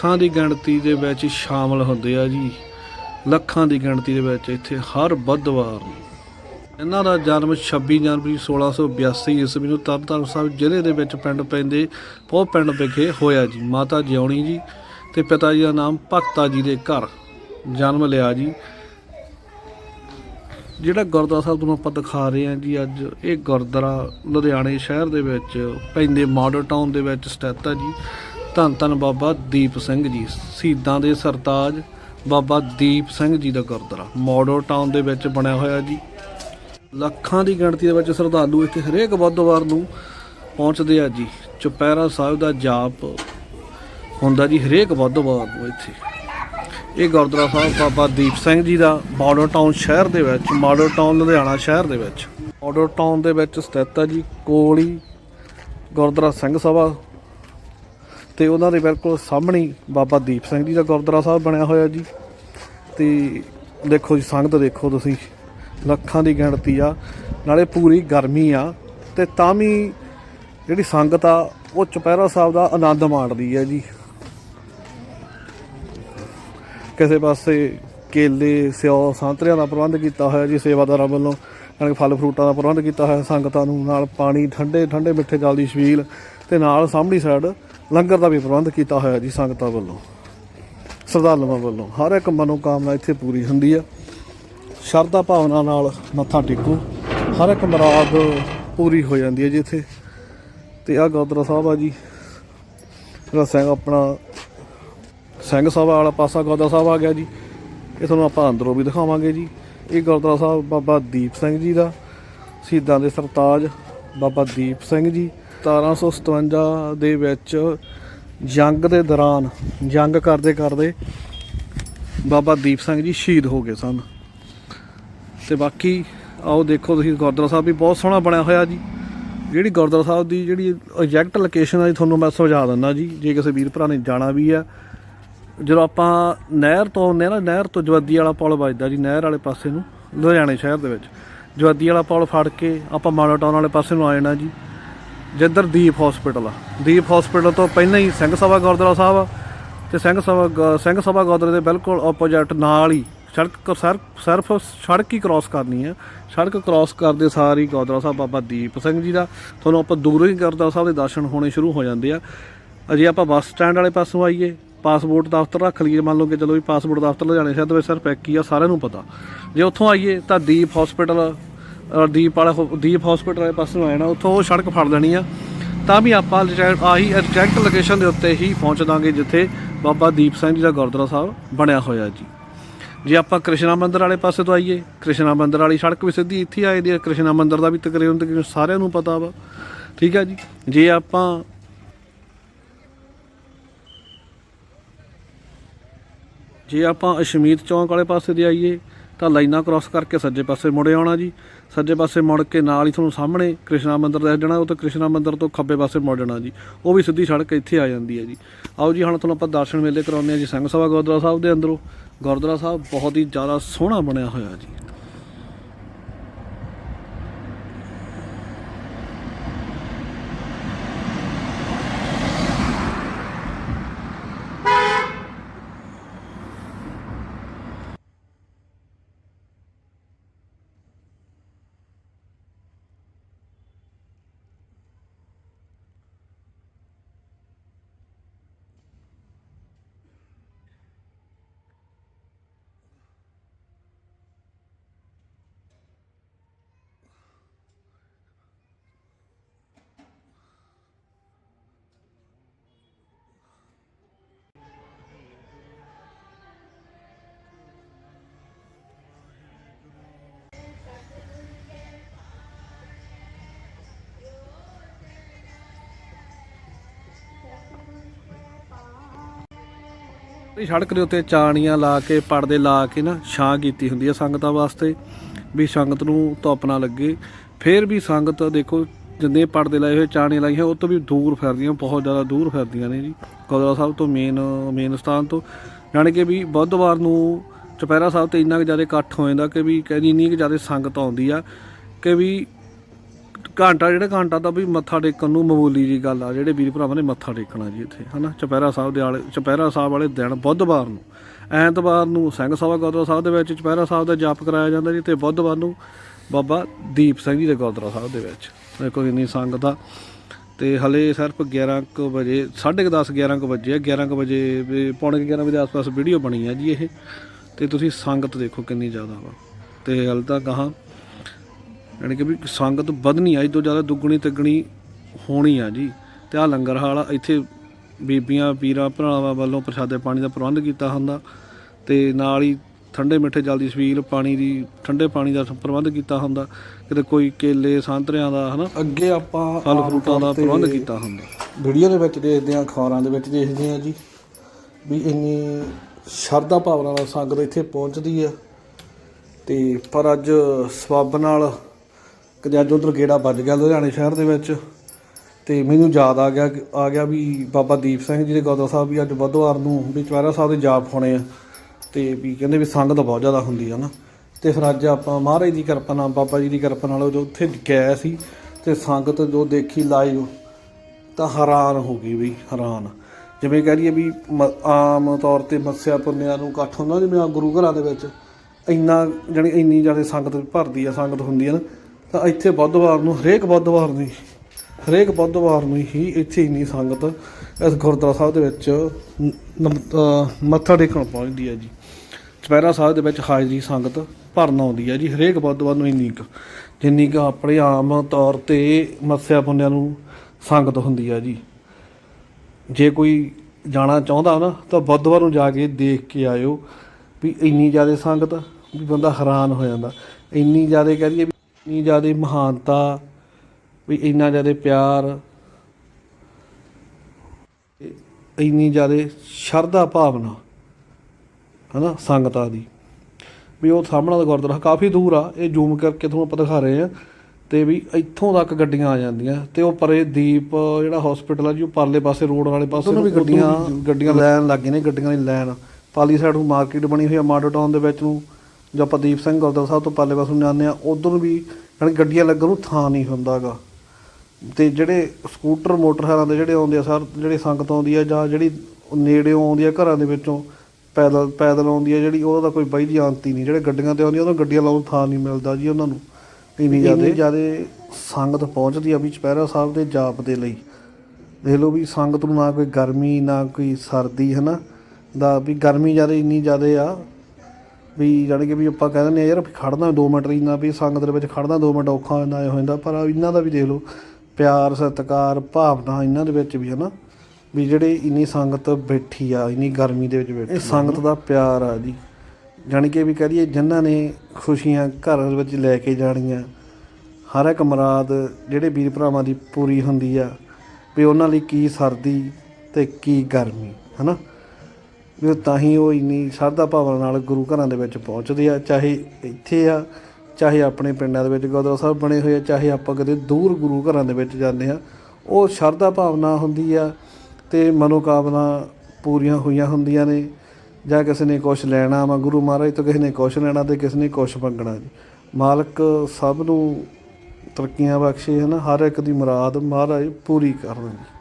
ਲੱਖਾਂ ਦੀ ਗਿਣਤੀ ਦੇ ਵਿੱਚ ਸ਼ਾਮਲ ਹੁੰਦੇ ਆ ਜੀ। ਲੱਖਾਂ ਦੀ ਗਿਣਤੀ ਦੇ ਵਿੱਚ ਇੱਥੇ ਹਰ ਬੁੱਧਵਾਰ ਇਹਨਾਂ ਦਾ ਜਨਮ 26 ਜਨਵਰੀ 1682 ਈਸਵੀ ਨੂੰ ਤਰਨਤਾਰਨ ਸਾਹਿਬ ਜ਼ਿਲ੍ਹੇ ਦੇ ਵਿੱਚ ਪਿੰਡ ਪੈਂਦੇ ਪੋਹ ਪਿੰਡ ਵਿਖੇ ਹੋਇਆ ਜੀ, ਮਾਤਾ ਜਿਉਣੀ ਜੀ ਤੇ ਪਿਤਾ ਜੀ ਦਾ ਨਾਮ ਭਗਤਾ ਜੀ ਦੇ ਘਰ ਜਨਮ ਲਿਆ ਜੀ। ਜਿਹੜਾ ਗੁਰਦੁਆਰਾ ਸਾਹਿਬ ਤੁਹਾਨੂੰ ਆਪਾਂ ਦਿਖਾ ਰਹੇ ਹਾਂ ਜੀ ਅੱਜ, ਇਹ ਗੁਰਦੁਆਰਾ ਲੁਧਿਆਣੇ ਸ਼ਹਿਰ ਦੇ ਵਿੱਚ ਪੈਂਦੇ ਮਾਡਲ ਟਾਊਨ ਦੇ ਵਿੱਚ ਸਥਿਤ ਹੈ ਜੀ। ਧੰਨ ਧੰਨ ਬਾਬਾ ਦੀਪ ਸਿੰਘ ਜੀ। ਸ਼ਹੀਦਾਂ ਦੇ ਸਰਤਾਜ ਬਾਬਾ ਦੀਪ ਸਿੰਘ ਜੀ ਦਾ ਗੁਰਦੁਆਰਾ ਮਾਡਲ ਟਾਊਨ ਦੇ ਵਿੱਚ ਬਣਿਆ ਹੋਇਆ ਜੀ। ਲੱਖਾਂ ਦੀ ਗਿਣਤੀ ਦੇ ਵਿੱਚ ਸ਼ਰਧਾਲੂ ਇੱਥੇ ਹਰੇਕ ਬੁੱਧਵਾਰ ਨੂੰ ਪਹੁੰਚਦੇ ਆ ਜੀ। ਚੁਪਹਿਰਾ ਸਾਹਿਬ ਦਾ ਜਾਪ ਹੁੰਦਾ ਜੀ ਹਰੇਕ ਬੁੱਧਵਾਰ ਨੂੰ ਇੱਥੇ। ਇਹ ਗੁਰਦੁਆਰਾ ਸਾਹਿਬ ਬਾਬਾ ਦੀਪ ਸਿੰਘ ਜੀ ਦਾ ਮਾਡਲ ਟਾਊਨ ਸ਼ਹਿਰ ਦੇ ਵਿੱਚ ਮਾਡਲ ਟਾਊਨ ਲੁਧਿਆਣਾ ਸ਼ਹਿਰ ਦੇ ਵਿੱਚ। ਮਾਡਲ ਟਾਊਨ ਦੇ ਵਿੱਚ ਸਥਿਤ ਹੈ ਜੀ, ਕੋਲ ਹੀ ਗੁਰਦੁਆਰਾ ਸਿੰਘ ਸਭਾ। ਤੇ ਉਹਨਾਂ ਦੇ ਬਿਲਕੁਲ ਸਾਹਮਣੇ ਬਾਬਾ ਦੀਪ ਸਿੰਘ ਜੀ ਦਾ ਗੁਰਦੁਆਰਾ ਸਾਹਿਬ ਬਣਿਆ ਹੋਇਆ ਜੀ। ਤੇ ਦੇਖੋ ਜੀ, ਸੰਗਤ ਦੇਖੋ ਤੁਸੀਂ, ਲੱਖਾਂ ਦੀ ਗਿਣਤੀ ਆ, ਨਾਲੇ ਪੂਰੀ ਗਰਮੀ ਆ, ਤੇ ਤਾਂ ਵੀ ਜਿਹੜੀ ਸੰਗਤ ਆ, ਉਹ ਚੁਪਹਿਰਾ ਸਾਹਿਬ ਦਾ ਆਨੰਦ ਮਾਣਦੀ ਹੈ ਜੀ। ਕਿਸੇ ਪਾਸੇ ਕੇਲੇ ਸਿਓ ਸੰਤਰਿਆਂ ਦਾ ਪ੍ਰਬੰਧ ਕੀਤਾ ਹੋਇਆ ਜੀ ਸੇਵਾਦਾਰਾਂ ਵੱਲੋਂ। ਯਾਨੀ ਕਿ ਫਲ ਫਰੂਟਾਂ ਦਾ ਪ੍ਰਬੰਧ ਕੀਤਾ ਹੋਇਆ ਸੰਗਤਾਂ ਨੂੰ। ਨਾਲ ਪਾਣੀ ਠੰਡੇ ਠੰਡੇ ਮਿੱਠੇ ਜਲ ਦੀ ਛਬੀਲ ਤੇ ਨਾਲ ਸਾਹਮਣੀ ਸਾਈਡ ਲੰਗਰ ਦਾ ਵੀ ਪ੍ਰਬੰਧ ਕੀਤਾ ਹੋਇਆ ਜੀ ਸੰਗਤਾਂ ਵੱਲੋਂ। ਸ਼ਰਧਾਲੂਆਂ ਵੱਲੋਂ। ਹਰ ਇੱਕ ਮਨੋਕਾਮਨਾ ਇੱਥੇ ਪੂਰੀ ਹੁੰਦੀ ਆ। ਸ਼ਰਧਾ ਭਾਵਨਾ ਨਾਲ ਮੱਥਾ ਟੇਕੋ। ਹਰ ਇੱਕ ਮੁਰਾਦ ਪੂਰੀ ਹੋ ਜਾਂਦੀ ਹੈ ਜੀ ਇੱਥੇ। ਤੇ ਆ ਗੋਦਰਾ ਸਾਹਿਬ ਆ ਜੀ। ਜਿਹੜਾ ਸਿੰਘ ਆਪਣਾ ਸਿੰਘ ਸਾਹਿਬ ਵਾਲਾ ਪਾਸਾ ਗੋਦਰਾ ਸਾਹਿਬ ਆ ਗਿਆ ਜੀ। ਇਹ ਤੁਹਾਨੂੰ ਆਪਾਂ ਅੰਦਰੋਂ ਵੀ ਦਿਖਾਵਾਂਗੇ ਜੀ। ਇਹ ਗੁਰਦੁਆਰਾ ਸਾਹਿਬ ਬਾਬਾ ਦੀਪ ਸਿੰਘ ਜੀ ਦਾ, ਸ਼ਹੀਦਾਂ ਦੇ ਸਰਤਾਜ ਬਾਬਾ ਦੀਪ ਸਿੰਘ ਜੀ। 1757 ਦੇ ਵਿੱਚ ਜੰਗ ਦੇ ਦੌਰਾਨ, ਜੰਗ ਕਰਦੇ ਕਰਦੇ ਬਾਬਾ ਦੀਪ ਸਿੰਘ ਜੀ ਸ਼ਹੀਦ ਹੋ ਗਏ ਸਨ। ਤੇ ਬਾਕੀ ਆਓ ਦੇਖੋ ਤੁਸੀਂ, ਗੁਰਦੁਆਰਾ ਸਾਹਿਬ ਵੀ ਬਹੁਤ ਸੋਹਣਾ ਬਣਿਆ ਹੋਇਆ ਜੀ। ਜਿਹੜੀ ਗੁਰਦੁਆਰਾ ਸਾਹਿਬ ਦੀ ਜਿਹੜੀ ਐਗਜ਼ੈਕਟ ਲੋਕੇਸ਼ਨ ਆ ਜੀ, ਤੁਹਾਨੂੰ ਮੈਂ ਸਮਝਾ ਦਿੰਦਾ ਜੀ। ਜੇ ਕਿਸੇ ਵੀਰ ਭਰਾ ਨੇ ਜਾਣਾ ਵੀ ਆ ਜਦੋਂ ਆਪਾਂ ਨਹਿਰ ਤੋਂ ਆਉਂਦੇ ਹਾਂ ਨਾ, ਨਹਿਰ ਤੋਂ ਜਵੱਦੀ ਵਾਲਾ ਪੁਲ ਵੱਜਦਾ ਜੀ, ਨਹਿਰ ਵਾਲੇ ਪਾਸੇ ਨੂੰ, ਲੁਧਿਆਣੇ ਸ਼ਹਿਰ ਦੇ ਵਿੱਚ। ਜਵਾਦੀ ਵਾਲਾ ਪੁਲ ਫੜ ਕੇ ਆਪਾਂ ਮਾਡਲ ਟਾਊਨ ਵਾਲੇ ਪਾਸੇ ਨੂੰ ਆ ਜਾਣਾ ਜੀ। ਜਿੱਧਰ ਦੀਪ ਹਸਪੀਟਲ ਆ। ਦੀਪ ਹਸਪੀਟਲ ਤੋਂ ਪਹਿਲਾਂ ਹੀ ਸਿੰਘ ਸਭਾ ਗੁਰਦੁਆਰਾ ਸਾਹਿਬ ਆ। ਤੇ ਸਿੰਘ ਸਭਾ ਗ- ਸਿੰਘ ਸਭਾ ਗੁਰਦੁਆਰੇ ਦੇ ਬਿਲਕੁਲ ਆਪੋਜ਼ਿਟ ਨਾਲ ਹੀ ਸੜਕ ਸਿਰਫ ਸੜਕ ਹੀ ਕ੍ਰਾਸ ਕਰਨੀ ਹੈ ਸੜਕ ਕ੍ਰਾਸ ਕਰਦੇ ਸਾਰ ਹੀ ਗੁਰਦੁਆਰਾ ਸਾਹਿਬ ਬਾਬਾ ਦੀਪ ਸਿੰਘ ਜੀ ਦਾ। ਤੁਹਾਨੂੰ ਆਪਾਂ ਦੂਰੋਂ ਹੀ ਗੁਰਦੁਆਰਾ ਸਾਹਿਬ ਦੇ ਦਰਸ਼ਨ ਹੋਣੇ ਸ਼ੁਰੂ ਹੋ ਜਾਂਦੇ ਆ। ਅਜੇ ਆਪਾਂ ਬੱਸ ਸਟੈਂਡ ਵਾਲੇ ਪਾਸੋਂ ਆਈਏ। ਪਾਸਪੋਰਟ ਦਫ਼ਤਰ ਰੱਖ ਲਈਏ। ਮੰਨ ਲਓ ਕਿ ਚਲੋ ਵੀ ਪਾਸਪੋਰਟ ਦਫ਼ਤਰ ਲੁਧਿਆਣੇ ਸ਼ਹਿਰ ਦੇ ਵਿੱਚ ਸਿਰਫ ਇੱਕ ਹੀ ਆ, ਸਾਰਿਆਂ ਨੂੰ ਪਤਾ। ਜੇ ਉੱਥੋਂ ਆਈਏ ਤਾਂ ਦੀਪ ਹਸਪੀਟਲ ਦੀਪ ਵਾਲਾ ਹੋ- ਦੀਪ ਹਸਪੀਟਲ ਵਾਲੇ ਪਾਸੇ ਨੂੰ ਆਏ ਨਾ, ਉੱਥੋਂ ਉਹ ਸੜਕ ਫੜ ਲੈਣੀ ਆ। ਤਾਂ ਵੀ ਆਪਾਂ ਐਗਜ਼ੈਕਟ- ਆਹੀ ਐਗਜ਼ੈਕਟ ਲੋਕੇਸ਼ਨ ਦੇ ਉੱਤੇ ਹੀ ਪਹੁੰਚ ਦਾਂਗੇ, ਜਿੱਥੇ ਬਾਬਾ ਦੀਪ ਸਿੰਘ ਜੀ ਦਾ ਗੁਰਦੁਆਰਾ ਸਾਹਿਬ ਬਣਿਆ ਹੋਇਆ ਜੀ। ਜੇ ਆਪਾਂ ਕ੍ਰਿਸ਼ਨਾ ਮੰਦਿਰ ਵਾਲੇ ਪਾਸੇ ਤੋਂ ਆਈਏ, ਕ੍ਰਿਸ਼ਨਾ ਮੰਦਿਰ ਵਾਲੀ ਸੜਕ ਵੀ ਸਿੱਧੀ ਇੱਥੇ ਆਏ ਦੀ ਹੈ ਕ੍ਰਿਸ਼ਨਾ ਮੰਦਿਰ ਦਾ ਵੀ ਤਕਰੀਬਨ ਤਕਰੀਬਨ ਸਾਰਿਆਂ ਨੂੰ ਪਤਾ ਵਾ। ਠੀਕ ਹੈ ਜੀ। ਜੇ ਆਪਾਂ ਜੇ ਆਪਾਂ ਅਸ਼ਮੀਤ ਚੌਂਕ ਵਾਲੇ ਪਾਸੇ ਦੇ ਆਈਏ, ਤਾਂ ਲਾਈਨਾਂ ਕ੍ਰਾਸ ਕਰਕੇ ਸੱਜੇ ਪਾਸੇ ਮੁੜੇ ਆਉਣਾ ਜੀ। ਸੱਜੇ ਪਾਸੇ ਮੁੜ ਕੇ ਨਾਲ ਹੀ ਤੁਹਾਨੂੰ ਸਾਹਮਣੇ ਕ੍ਰਿਸ਼ਨਾ ਮੰਦਿਰ ਦਿਖ ਜਾਣਾ, ਉਹ ਤੋਂ ਕ੍ਰਿਸ਼ਨਾ ਮੰਦਿਰ ਤੋਂ ਖੱਬੇ ਪਾਸੇ ਮੁੜ ਜਾਣਾ ਜੀ। ਉਹ ਵੀ ਸਿੱਧੀ ਸੜਕ ਇੱਥੇ ਆ ਜਾਂਦੀ ਹੈ ਜੀ। ਆਓ ਜੀ, ਹੁਣ ਤੁਹਾਨੂੰ ਆਪਾਂ ਦਰਸ਼ਨ ਮੇਲੇ ਕਰਾਉਂਦੇ ਹਾਂ ਜੀ, ਸੰਘ ਸਭਾ ਗੁਰਦੁਆਰਾ ਸਾਹਿਬ ਦੇ ਅੰਦਰੋਂ। ਗੁਰਦੁਆਰਾ ਸਾਹਿਬ ਬਹੁਤ ਹੀ ਜ਼ਿਆਦਾ ਸੋਹਣਾ ਬਣਿਆ ਹੋਇਆ ਜੀ। ਇਹ ਸੜਕ ਦੇ ਉੱਤੇ ਚਾਣੀਆਂ ਲਾ ਕੇ, ਪਰਦੇ ਲਾ ਕੇ ਨਾ ਛਾਂ ਕੀਤੀ ਹੁੰਦੀ ਹੈ ਸੰਗਤਾਂ ਵਾਸਤੇ, ਵੀ ਸੰਗਤ ਨੂੰ ਧੁੱਪ ਨਾ ਲੱਗੇ। ਫਿਰ ਵੀ ਸੰਗਤ ਦੇਖੋ, ਜਿੰਨੇ ਪਰਦੇ ਲਾਏ ਹੋਏ, ਚਾਣੀਆਂ ਲਾਈਆਂ, ਉਹ ਤੋਂ ਵੀ ਦੂਰ ਫਿਰਦੀਆਂ, ਬਹੁਤ ਜ਼ਿਆਦਾ ਦੂਰ ਫਿਰਦੀਆਂ ਨੇ ਜੀ। ਗੁਰਦੁਆਰਾ ਸਾਹਿਬ ਤੋਂ ਮੇਨ ਮੇਨ ਸਥਾਨ ਤੋਂ। ਜਾਣੀ ਕਿ ਵੀ ਬੁੱਧਵਾਰ ਨੂੰ ਚੁਪਹਿਰਾ ਸਾਹਿਬ ਤੇ ਇੰਨਾ ਕੁ ਜ਼ਿਆਦਾ ਇਕੱਠ ਹੋ ਜਾਂਦਾ ਕਿ ਵੀ ਕਹਿੰਦੀ ਇੰਨੀ ਕੁ ਜ਼ਿਆਦਾ ਸੰਗਤ ਆਉਂਦੀ ਆ ਕਿ ਵੀ ਘੰਟਾ, ਜਿਹੜਾ ਘੰਟਾ ਤਾਂ ਵੀ ਮੱਥਾ ਟੇਕਣ ਨੂੰ ਮਾਮੂਲੀ ਜੀ ਗੱਲ ਆ, ਜਿਹੜੇ ਵੀਰ ਭਰਾਵਾਂ ਨੇ ਮੱਥਾ ਟੇਕਣਾ ਜੀ ਇੱਥੇ, ਹਨਾ? ਚੁਪਹਿਰਾ ਸਾਹਿਬ ਦੇ ਆਲੇ, ਚੁਪਹਿਰਾ ਸਾਹਿਬ ਵਾਲੇ ਦਿਨ ਬੁੱਧਵਾਰ ਨੂੰ, ਐਤਵਾਰ ਨੂੰ ਸਿੰਘ ਸਭਾ ਗੁਰਦੁਆਰਾ ਸਾਹਿਬ ਦੇ ਵਿੱਚ ਚੁਪਹਿਰਾ ਸਾਹਿਬ ਦਾ ਜਾਪ ਕਰਾਇਆ ਜਾਂਦਾ ਜੀ, ਤੇ ਬੁੱਧਵਾਰ ਨੂੰ ਬਾਬਾ ਦੀਪ ਸਿੰਘ ਜੀ ਦੇ ਗੁਰਦੁਆਰਾ ਸਾਹਿਬ ਦੇ ਵਿੱਚ, ਦੇਖੋ ਇੰਨੀ ਸੰਗਤ ਆ। ਤੇ ਹਲੇ ਸਿਰਫ 11 ਕੁ ਵਜੇ 10:30 11 ਕੁ ਵਜੇ ਆ 11 ਕੁ ਵਜੇ ਪੌਣੇ ਕੁ 11 ਵਜੇ ਦੇ ਆਸ-ਪਾਸ ਵੀਡੀਓ ਬਣੀ ਆ ਜੀ ਇਹ, ਤੇ ਤੁਸੀਂ ਸੰਗਤ ਦੇਖੋ ਕਿੰਨੀ ਜ਼ਿਆਦਾ ਵਾ। ਤੇ ਹਲ ਤਾਂ ਕਹਾ ਯਾਨੀ ਕਿ ਵੀ ਸੰਗਤ ਵਧਣੀ ਆ ਇਹ ਤੋਂ ਜ਼ਿਆਦਾ ਦੁੱਗਣੀ ਤਿੱਗਣੀ ਹੋਣੀ ਆ ਜੀ। ਤੇ ਆ ਲੰਗਰ ਹਾਲ ਆ ਇੱਥੇ ਬੀਬੀਆਂ ਪੀਰਾਂ ਭਰਾਵਾਂ ਵੱਲੋਂ ਪ੍ਰਸ਼ਾਦੇ ਪਾਣੀ ਦਾ ਪ੍ਰਬੰਧ ਕੀਤਾ ਹੁੰਦਾ। ਤੇ ਨਾਲ ਹੀ ਠੰਡੇ ਮਿੱਠੇ ਜਲ ਦੀ ਛਬੀਲ ਪਾਣੀ ਦੀ ਠੰਡੇ ਪਾਣੀ ਦਾ ਪ੍ਰਬੰਧ ਕੀਤਾ ਹੁੰਦਾ। ਕਿਤੇ ਕੋਈ ਕੇਲੇ ਸੰਤਰਿਆਂ ਦਾ ਹਨਾ? ਅੱਗੇ ਆਪਾਂ ਫਲ ਫਰੂਟਾਂ ਦਾ ਪ੍ਰਬੰਧ ਕੀਤਾ ਹੁੰਦਾ। ਵੀਡੀਓ ਦੇ ਵਿੱਚ ਦੇਖਦੇ ਹਾਂ ਅਖਬਾਰਾਂ ਦੇ ਵਿੱਚ ਦੇਖਦੇ ਹਾਂ ਜੀ ਵੀ ਇੰਨੀ ਸ਼ਰਧਾ ਭਾਵਨਾ ਨਾਲ ਸੰਗਤ ਇੱਥੇ ਪਹੁੰਚਦੀ ਆ। ਤੇ ਪਰ ਅੱਜ ਸਬੱਬ ਨਾਲ ਕਦੇ ਅੱਜ ਉਧਰ ਗੇੜਾ ਵੱਜ ਗਿਆ ਲੁਧਿਆਣੇ ਸ਼ਹਿਰ ਦੇ ਵਿੱਚ, ਤੇ ਮੈਨੂੰ ਯਾਦ ਆ ਗਿਆ ਆ ਗਿਆ ਵੀ ਬਾਬਾ ਦੀਪ ਸਿੰਘ ਜੀ ਦੇ ਗੁਰਦੁਆਰਾ ਸਾਹਿਬ ਵੀ ਅੱਜ ਬੁੱਧਵਾਰ ਨੂੰ ਵੀ ਚੁਪਹਿਰਾ ਸਾਹਿਬ ਦੇ ਜਾਪ ਹੋਣੇ ਆ, ਤੇ ਵੀ ਕਹਿੰਦੇ ਵੀ ਸੰਗਤ ਬਹੁਤ ਜ਼ਿਆਦਾ ਹੁੰਦੀ ਆ ਨਾ। ਤੇ ਫਿਰ ਅੱਜ ਆਪਾਂ ਮਹਾਰਾਜ ਦੀ ਕਿਰਪਾ ਨਾਲ, ਬਾਬਾ ਜੀ ਦੀ ਕਿਰਪਾ ਨਾਲ ਜੋ ਉੱਥੇ ਗਏ ਸੀ, ਤੇ ਸੰਗਤ ਜੋ ਦੇਖੀ ਲਾਈਵ ਤਾਂ ਹੈਰਾਨ ਹੋ ਗਈ ਵੀ ਹੈਰਾਨ। ਜਿਵੇਂ ਕਹਿ ਲਈਏ ਵੀ ਮ- ਆਮ ਤੌਰ ਤੇ ਮੱਸਿਆ ਪੁੰਨਿਆਂ ਨੂੰ ਇਕੱਠ ਹੁੰਦਾ ਜਿਵੇਂ ਆ ਗੁਰੂ ਘਰਾਂ ਦੇ ਵਿੱਚ, ਇੰਨਾ ਜਾਣੀ ਇੰਨੀ ਜ਼ਿਆਦਾ ਸੰਗਤ ਭਰਦੀ ਆ, ਸੰਗਤ ਹੁੰਦੀ ਆ ਨਾ। ਤਾਂ ਇੱਥੇ ਬੁੱਧਵਾਰ ਨੂੰ ਹਰੇਕ ਬੁੱਧਵਾਰ ਨੂੰ ਹਰੇਕ ਬੁੱਧਵਾਰ ਨੂੰ ਹੀ ਇੱਥੇ ਇੰਨੀ ਸੰਗਤ ਇਸ ਗੁਰਦੁਆਰਾ ਸਾਹਿਬ ਦੇ ਵਿੱਚ ਨ- ਮੱਥਾ ਟੇਕਣ ਪਹੁੰਚਦੀ ਹੈ ਜੀ। ਚੁਪਹਿਰਾ ਸਾਹਿਬ ਦੇ ਵਿੱਚ ਹਾਜ਼ਰੀ ਸੰਗਤ ਭਰਨ ਆਉਂਦੀ ਹੈ ਜੀ, ਹਰੇਕ ਬੁੱਧਵਾਰ ਨੂੰ ਇੰਨੀ ਕੁ, ਜਿੰਨੀ ਕੁ ਆਪਣੇ ਆਮ ਤੌਰ ਤੇ ਮੱਸਿਆ ਪੁੰਨਿਆਂ ਨੂੰ ਸੰਗਤ ਹੁੰਦੀ ਹੈ ਜੀ। ਜੇ ਕੋਈ ਜਾਣਾ ਚਾਹੁੰਦਾ ਨਾ, ਤਾਂ ਬੁੱਧਵਾਰ ਨੂੰ ਜਾ ਕੇ ਦੇਖ ਕੇ ਆਇਓ ਵੀ ਇੰਨੀ ਜ਼ਿਆਦਾ ਸੰਗਤ, ਵੀ ਬੰਦਾ ਹੈਰਾਨ ਹੋ ਜਾਂਦਾ। ਇੰਨੀ ਜ਼ਿਆਦਾ ਕਹਿ ਦਈਏ ਵੀ ਇੰਨੀ ਜ਼ਿਆਦਾ ਮਹਾਨਤਾ ਵੀ ਇੰਨਾ ਜ਼ਿਆਦਾ ਪਿਆਰ ਇੰਨੀ ਜ਼ਿਆਦਾ ਸ਼ਰਧਾ ਭਾਵਨਾ ਹਨਾ ਸੰਗਤਾਂ ਦੀ। ਵੀ ਉਹ ਸਾਹਮਣਾ ਦਾ ਗੁਰਦੁਆਰਾ ਕਾਫੀ ਦੂਰ ਆ ਇਹ ਜ਼ੂਮ ਕਰਕੇ ਤੁਹਾਨੂੰ ਆਪਾਂ ਦਿਖਾ ਰਹੇ ਆ ਤੇ ਵੀ ਇੱਥੋਂ ਤੱਕ ਗੱਡੀਆਂ ਆ ਜਾਂਦੀਆਂ ਤੇ ਉਹ ਪਰੇ ਦੀਪ ਜਿਹੜਾ ਹਸਪੀਟਲ ਆ ਜੀ ਉਹ ਪਰਲੇ ਪਾਸੇ ਰੋਡ ਵਾਲੇ ਪਾਸੇ ਨੂੰ ਵੀ ਗੱਡੀਆਂ ਗੱਡੀਆਂ ਲਾਈਨ ਲੱਗ ਨੇ ਗੱਡੀਆਂ ਦੀ ਲਾਈਨ ਪਾਲੀ ਸਾਈਡ ਨੂੰ ਮਾਰਕੀਟ ਬਣੀ ਹੋਈ ਆ ਮਾਡਲ ਟਾਊਨ ਦੇ ਵਿੱਚ ਨੂੰ। ਜੋ ਆਪਾਂ ਦੀਪ ਸਿੰਘ ਗੁਰਦੁਆਰਾ ਸਾਹਿਬ ਤੋਂ ਪਰਲੇ ਪਾਸੇ ਜਾਂਦੇ ਆ ਉਧਰ ਵੀ ਯਾਨੀ ਗੱਡੀਆਂ ਲੱਗਣ ਨੂੰ ਥਾਂ ਨਹੀਂ ਹੁੰਦਾਗਾ ਤੇ ਜਿਹੜੇ ਸਕੂਟਰ ਮੋਟਰਸਾਈਕਲਾਂ ਦੇ ਜਿਹੜੇ ਆਉਂਦੇ ਆ ਸਰ ਜਿਹੜੀ ਸੰਗਤ ਆਉਂਦੀ ਆ ਜਾਂ ਜਿਹੜੀ ਨੇੜਿਓਂ ਆਉਂਦੀ ਆ ਘਰਾਂ ਦੇ ਵਿੱਚੋਂ ਪੈਦਲ ਪੈਦਲ ਆਉਂਦੀ ਆ ਜਿਹੜੀ ਉਹਦਾ ਤਾਂ ਕੋਈ ਬਾਈ ਦੀ ਆਂਤੀ ਨਹੀਂ। ਜਿਹੜੇ ਗੱਡੀਆਂ ਤੇ ਆਉਂਦੀਆਂ ਉਹਨਾਂ ਗੱਡੀਆਂ ਲਾਉਣ ਨੂੰ ਥਾਂ ਨਹੀਂ ਮਿਲਦਾ ਜੀ ਉਹਨਾਂ ਨੂੰ। ਇੰਨੀ ਜ਼ਿਆਦਾ ਜ਼ਿਆਦਾ ਸੰਗਤ ਪਹੁੰਚਦੀ ਆ ਵੀ ਚੁਪਹਿਰਾ ਸਾਹਿਬ ਦੇ ਜਾਪ ਦੇ ਲਈ। ਦੇਖ ਲਓ ਵੀ ਸੰਗਤ ਨੂੰ ਨਾ ਕੋਈ ਗਰਮੀ ਨਾ ਕੋਈ ਸਰਦੀ ਹਨਾ ਦਾ ਵੀ ਗਰਮੀ ਜ਼ਿਆਦਾ ਇੰਨੀ ਜ਼ਿਆਦਾ ਆ। ਵੀ ਜਾਣੀ ਕਿ ਵੀ ਆਪਾਂ ਕਹਿ ਦਿੰਦੇ ਆ ਯਾਰ ਵੀ ਖੜਨਾ 2 ਮਿੰਟ ਇੰਨਾ ਵੀ ਸੰਗਤ ਦੇ ਵਿੱਚ ਖੜਨਾ 2 ਮਿੰਟ ਔਖਾ ਹੋ ਜਾਂਦਾ ਇਹ ਹੋ ਜਾਂਦਾ ਪਰ ਇਹਨਾਂ ਦਾ ਵੀ ਦੇਖ ਲਓ, ਪਿਆਰ, ਸਤਿਕਾਰ, ਭਾਵਨਾ ਇਹਨਾਂ ਦੇ ਵਿੱਚ ਵੀ ਹੈ ਨਾ, ਵੀ ਜਿਹੜੇ ਇੰਨੀ ਸੰਗਤ ਬੈਠੀ ਆ, ਇੰਨੀ ਗਰਮੀ ਦੇ ਵਿੱਚ ਬੈਠੀ ਇਹ ਸੰਗਤ ਦਾ ਪਿਆਰ ਆ ਜੀ। ਜਾਣੀ ਕਿ ਵੀ ਕਹਿ ਦਈਏ ਜਿਨ੍ਹਾਂ ਨੇ ਖੁਸ਼ੀਆਂ ਘਰ ਵਿੱਚ ਲੈ ਕੇ ਜਾਣੀਆਂ, ਹਰ ਇੱਕ ਮੁਰਾਦ ਜਿਹੜੇ ਵੀਰ ਭਰਾਵਾਂ ਦੀ ਪੂਰੀ ਹੁੰਦੀ ਆ, ਵੀ ਉਹਨਾਂ ਲਈ ਕੀ ਸਰਦੀ ਤੇ ਕੀ ਗਰਮੀ, ਹਨਾ? ਵੀ ਤਾਂ ਹੀ ਉਹ ਇੰਨੀ ਸ਼ਰਧਾ ਭਾਵਨਾ ਨਾਲ ਗੁਰੂ ਘਰਾਂ ਦੇ ਵਿੱਚ ਪਹੁੰਚਦੇ ਆ, ਚਾਹੇ ਇੱਥੇ ਆ, ਚਾਹੇ ਆਪਣੇ ਪਿੰਡਾਂ ਦੇ ਵਿੱਚ ਗੁਰਦੁਆਰਾ ਸਾਹਿਬ ਬਣੇ ਹੋਏ ਆ, ਚਾਹੇ ਆਪਾਂ ਕਦੇ ਦੂਰ ਗੁਰੂ ਘਰਾਂ ਦੇ ਵਿੱਚ ਜਾਂਦੇ ਆ, ਉਹ ਸ਼ਰਧਾ ਭਾਵਨਾ ਹੁੰਦੀ ਆ ਤੇ ਮਨੋਕਾਮਨਾ ਪੂਰੀਆਂ ਹੋਈਆਂ ਹੁੰਦੀਆਂ ਨੇ। ਜਾਂ ਕਿਸੇ ਨੇ ਕੁਝ ਲੈਣਾ ਵਾ, ਗੁਰੂ ਮਹਾਰਾਜ ਤੋਂ ਕਿਸੇ ਨੇ ਕੁਝ ਲੈਣਾ ਤੇ ਕਿਸੇ ਨੇ ਕੁਝ ਮੰਗਣਾ ਜੀ। ਮਾਲਕ ਸਭ ਨੂੰ ਤਰੱਕੀਆਂ ਬਖਸ਼ੇ ਹਨ, ਹਰ ਇੱਕ ਦੀ ਮੁਰਾਦ ਮਹਾਰਾਜ ਪੂਰੀ ਕਰਨ ਜੀ।